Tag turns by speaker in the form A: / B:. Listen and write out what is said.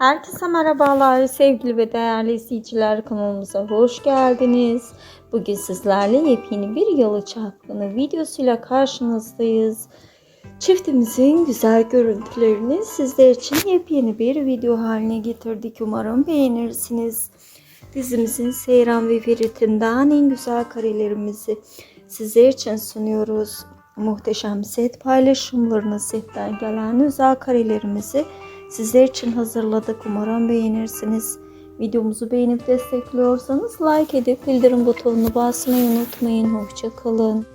A: Herkese merhabalar sevgili ve değerli izleyiciler kanalımıza hoş geldiniz. Bugün sizlerle yepyeni bir yalı çapkını videosuyla karşınızdayız. Çiftimizin güzel görüntülerini sizler için yepyeni bir video haline getirdik. Umarım beğenirsiniz. Dizimizin Seyran ve Ferit'inden en güzel karelerimizi sizler için sunuyoruz. Muhteşem set paylaşımlarını, setten gelen özel karelerimizi sizler için hazırladık. Umarım beğenirsiniz. Videomuzu beğenip destekliyorsanız like edip bildirim butonunu basmayı unutmayın. Hoşçakalın.